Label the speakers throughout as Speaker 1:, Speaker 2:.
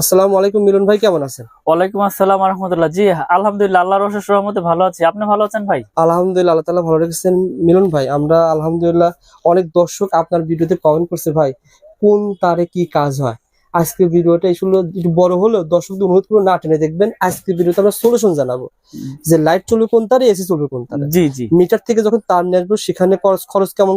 Speaker 1: আসসালামু আলাইকুম মিলন ভাই কেমন আছেন?
Speaker 2: ওয়ালাইকুম আসসালাম রহমতুল্লাহ। জি আলহামদুলিল্লাহ আল্লাহর অশেষ রহমতে ভালো আছি। আপনি ভালো আছেন ভাই?
Speaker 1: আলহামদুলিল্লাহ আল্লাহ তালা ভালো রেখেছেন। মিলন ভাই আমরা আলহামদুলিল্লাহ অনেক দর্শক আপনার ভিডিওতে কমেন্ট করছে ভাই কোন তারে কি কাজ হয়? আজকে ভিডিওটা আসলে একটু বড় হলেও দর্শকদের অনুরোধ করে না টেনে দেখবেন। আজকে ভিডিওতে আমরা সলিউশন জানাব। যে লাইট চলবে কোন তারে এসি চলবে কোন তারে?
Speaker 2: জি জি।
Speaker 1: মিটার থেকে যখন তার নিয়ে আসব সেখানে খরচ খরচ কেমন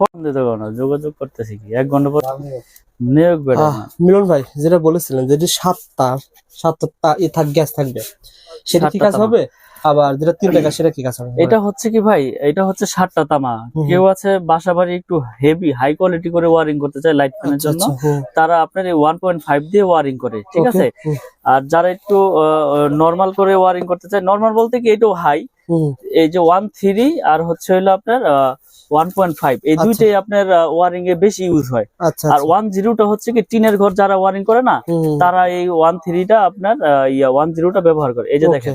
Speaker 2: ফোন দিতে পারো না যোগাযোগ করতেছি কি? এক ঘণ্টা পর নিয়োগ
Speaker 1: মিলন ভাই যেটা বলেছিলেন যে সাতটা সাতটা থাক গ্যাস থাকবে। সেটা কি
Speaker 2: আছে
Speaker 1: কাজ হবে? আবার যেটা তিন টাকা সেটা কি হবে?
Speaker 2: এটা হচ্ছে কি ভাই? এটা হচ্ছে ষাটটা তামা। কেউ আছে বাসা বাড়ি একটু হেভি হাই কোয়ালিটি করে ওয়ারিং করতে চায় লাইট ফ্যানের
Speaker 1: আচ্ছা,
Speaker 2: জন্য
Speaker 1: আচ্ছা,
Speaker 2: তারা আপনার এই ওয়ান পয়েন্ট ফাইভ দিয়ে ওয়ারিং করে ঠিক আছে? আর যারা একটু নর্মাল করে ওয়ারিং করতে চায় নর্মাল বলতে কি এটাও হাই এই যে ওয়ান থ্রি আর হচ্ছে হলো আপনার ওয়ান পয়েন্ট ফাইভ এই
Speaker 1: আচ্ছা।
Speaker 2: দুইটাই আপনার ওয়ারিং এ বেশি ইউজ হয়। আর ওয়ান জিরোটা হচ্ছে কি টিনের ঘর যারা ওয়ারিং করে না তারা এই ওয়ান থ্রিটা আপনার ওয়ান জিরোটা ব্যবহার করে। এই যে দেখেন।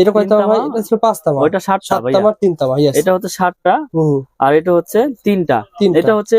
Speaker 1: এটা কয় তামা ভাই? এটা ছিল পাঁচ তামা
Speaker 2: ওইটা সাতটা
Speaker 1: সাত
Speaker 2: ভাইয়া
Speaker 1: তিন তামা
Speaker 2: এটা হচ্ছে সাতটা আর এটা হচ্ছে তিনটা। এটা হচ্ছে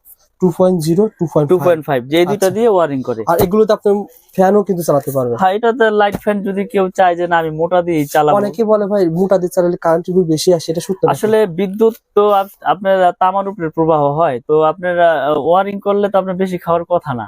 Speaker 2: আশি
Speaker 1: আচ্ছা two point zero two point
Speaker 2: two point five যে দুইটা
Speaker 1: আচ্ছা।
Speaker 2: দিয়ে ওয়ারিং করে।
Speaker 1: আর এগুলোতে আপনি ফ্যানও কিন্তু চালাতে পারবেন।
Speaker 2: হ্যাঁ এটাতে লাইট ফ্যান যদি কেউ চায় যে না আমি মোটা দিয়ে চালাবো।
Speaker 1: অনেকে বলে ভাই মোটা দিয়ে চালালে কারেন্ট বিল বেশি আসে এটা সত্য
Speaker 2: আসলে বিদ্যুৎ তো আপ- আপনার তামার উপরে প্রবাহ হয় তো আপনার ওয়ারিং করলে তো আপনার বেশি খাওয়ার কথা না।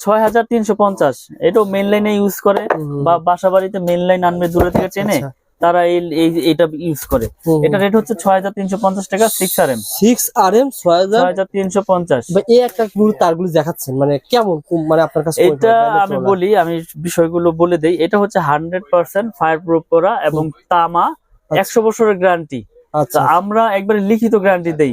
Speaker 2: ছয় হাজার তিনশো পঞ্চাশ। এটাও মেন লাইনে ইউজ করে বা বাসা বাড়িতে মেন লাইন আনবে দূরে থেকে চেনে
Speaker 1: আচ্ছা।
Speaker 2: তারা এই এই- এটা ইউজ করে। এটা রেট হচ্ছে ছয় হাজার তিনশো পঞ্চাশ টাকা six R M
Speaker 1: six R M ছয় হাজার
Speaker 2: তিনশো পঞ্চাশ।
Speaker 1: এই একটা গুলো তারগুলো দেখাচ্ছেন মানে কেমন মানে আপনার কাছে
Speaker 2: এটা আমি বলি আমি বিষয়গুলো বলে দেই। এটা হচ্ছে হান্ড্রেড পার্সেন্ট ফায়ার প্রুফ করা এবং তামা একশো বছরের গ্যারান্টি
Speaker 1: আচ্ছা।
Speaker 2: আমরা একবারে লিখিত গ্যারান্টি দেই।